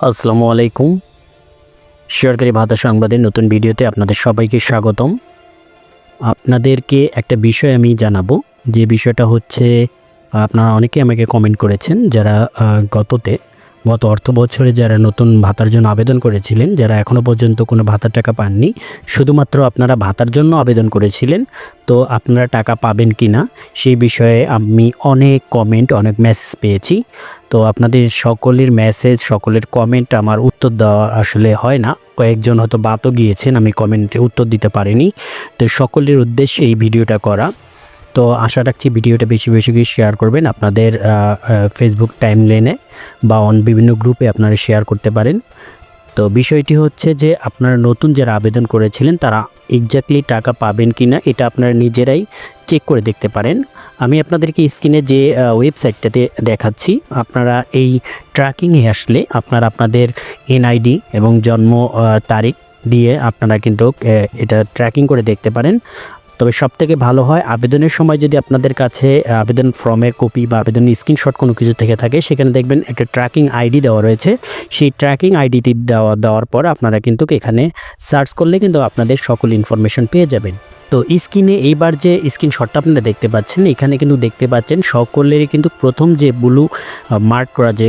আসসালামু আলাইকুম। সরকারি ভাতা সংবাদের নতুন ভিডিওতে আপনাদের সবাইকে স্বাগতম। আপনাদেরকে একটা বিষয় আমি জানাব। যে বিষয়টা হচ্ছে, আপনারা অনেকে আমাকে কমেন্ট করেছেন যারা গততে গত অর্থ বছরে যারা নতুন ভাতার জন্য আবেদন করেছিলেন, যারা এখনও পর্যন্ত কোনো ভাতার টাকা পাননি, শুধুমাত্র আপনারা ভাতার জন্য আবেদন করেছিলেন, তো আপনারা টাকা পাবেন কি না সেই বিষয়ে আমি অনেক কমেন্ট অনেক মেসেজ পেয়েছি। তো আপনাদের সকলের মেসেজ সকলের কমেন্ট আমার উত্তর দেওয়া আসলে হয় না। কয়েকজন হয়তো বাতও গিয়েছেন, আমি কমেন্টে উত্তর দিতে পারিনি। তো সকলের উদ্দেশ্যে এই ভিডিওটা করা। তো আশা রাখছি ভিডিওটা বেশি বেশি করে শেয়ার করবেন আপনাদের ফেসবুক টাইম লেনে বা অন বিভিন্ন গ্রুপে আপনারা শেয়ার করতে পারেন। তো বিষয়টি হচ্ছে যে আপনারা নতুন যারা আবেদন করেছিলেন তারা এক্স্যাক্টলি টাকা পাবেন কি না এটা আপনারা নিজেরাই চেক করে দেখতে পারেন। আমি আপনাদেরকে স্ক্রিনে যে ওয়েবসাইটটাতে দেখাচ্ছি, আপনারা এই ট্র্যাকিংয়ে আসলে আপনারা আপনাদের এনআইডি এবং জন্ম তারিখ দিয়ে আপনারা কিন্তু এটা ট্র্যাকিং করে দেখতে পারেন। তবে সব থেকে ভালো হয় আবেদনের সময় যদি আপনাদের কাছে আবেদন ফর্মের কপি বা আবেদনের স্ক্রিনশট কোনো কিছু থেকে থাকে, সেখানে দেখবেন একটা ট্র্যাকিং আইডি দেওয়া রয়েছে। সেই ট্র্যাকিং আইডিটি দেওয়া, দেওয়ার পর আপনারা কিন্তু এখানে সার্চ করলে কিন্তু আপনাদের সকল ইনফরমেশন পেয়ে যাবেন। তো স্ক্রিনে এইবার যে স্ক্রিনশটটা আপনারা দেখতে পাচ্ছেন, এখানে কিন্তু দেখতে পাচ্ছেন সকলেরই কিন্তু প্রথম যে ব্লু মার্ক করা যে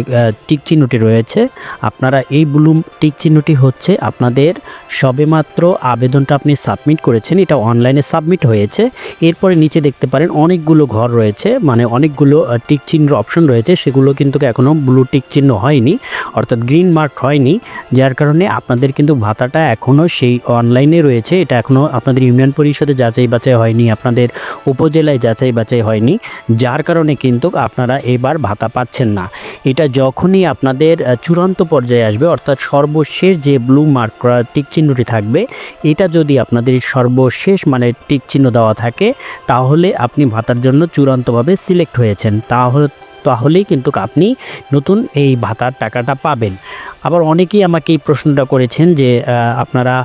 টিক চিহ্নটি রয়েছে, আপনারা এই ব্লু টিক চিহ্নটি হচ্ছে আপনাদের সবেমাত্র আবেদনটা আপনি সাবমিট করেছেন, এটা অনলাইনে সাবমিট হয়েছে। এরপরে নিচে দেখতে পারেন অনেকগুলো ঘর রয়েছে মানে অনেকগুলো টিক চিহ্ন অপশন রয়েছে, সেগুলো কিন্তু এখনও ব্লু টিক চিহ্ন হয়নি, অর্থাৎ গ্রিন মার্ক হয়নি, যার কারণে আপনাদের কিন্তু ভাতাটা এখনও সেই অনলাইনে রয়েছে, এটা এখনও আপনাদের ইউনিয়ন পরিষদে যাচাই বাছাই হয়নি, আপনাদের উপজেলায় যাচাই বাছাই হয়নি, যার কারণে কিন্তু আপনারা এবার ভাতা পাচ্ছেন না। এটা যখনই আপনাদের চূড়ান্ত পর্যায়ে আসবে, অর্থাৎ সর্বশেষ যে ব্লু মার্ক করা থাকবে, এটা যদি আপনাদের সর্বশেষ মানে টিক চিহ্ন দেওয়া থাকে, তাহলে আপনি ভাতার জন্য চূড়ান্তভাবে সিলেক্ট হয়েছেন। তাহলে তাহলেই কিন্তু আপনি নতুন এই ভাতার টাকাটা পাবেন। আবার অনেকেই আমাকে এই প্রশ্নটা করেছেন যে আপনারা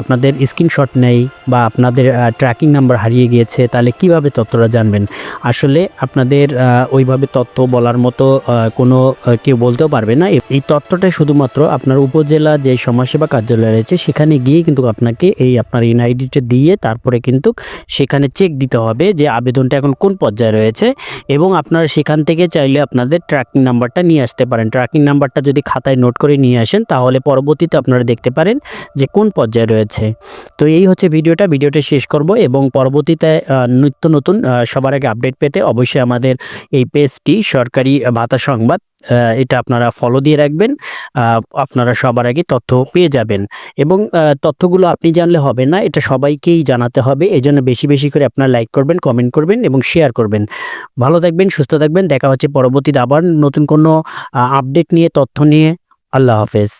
আপনাদের স্ক্রিনশট নেই বা আপনাদের ট্র্যাকিং নাম্বার হারিয়ে গিয়েছে, তাহলে কীভাবে তথ্যটা জানবেন? আসলে আপনাদের ওইভাবে তথ্য বলার মতো কোনো কেউ বলতেও পারবে না। এই তথ্যটা শুধুমাত্র আপনার উপজেলা যে সমাজসেবা কার্যালয় রয়েছে, সেখানে গিয়ে কিন্তু আপনাকে এই আপনার এনআইডিটা দিয়ে তারপরে কিন্তু সেখানে চেক দিতে হবে যে আবেদনটা এখন কোন পর্যায়ে রয়েছে এবং আপনারা সেখান থেকে চাইলে আপনাদের ট্র্যাকিং নাম্বারটা নিয়ে আসতে পারেন। ট্র্যাকিং নাম্বারটা যদি খাতায় নোট করে নিয়ে আসেন, তাহলে পরবর্তীতে আপনারা দেখতে পারেন যে কোন পর্যায়ে রয়েছে। তো এই হচ্ছে ভিডিওটা ভিডিওটা শেষ করব এবং পরবর্তীতে নিত্য নতুন সবার আগে আপডেট পেতে অবশ্যই আমাদের এই পেজটি, সরকারি ভাতা সংবাদ এটা আপনারা ফলো দিয়ে রাখবেন আপনারা সবার আগে তথ্য পেয়ে যাবেন। এবং তথ্যগুলো আপনি জানলে হবে না, এটা সবাইকেই জানাতে হবে এই জন্য বেশি বেশি করে আপনারা লাইক করবেন কমেন্ট করবেন এবং শেয়ার করবেন। ভালো থাকবেন, সুস্থ থাকবেন, দেখা হচ্ছে পরবর্তীতে আবার নতুন কোনো আপডেট নিয়ে, তথ্য নিয়ে। আল্লাহ হাফেজ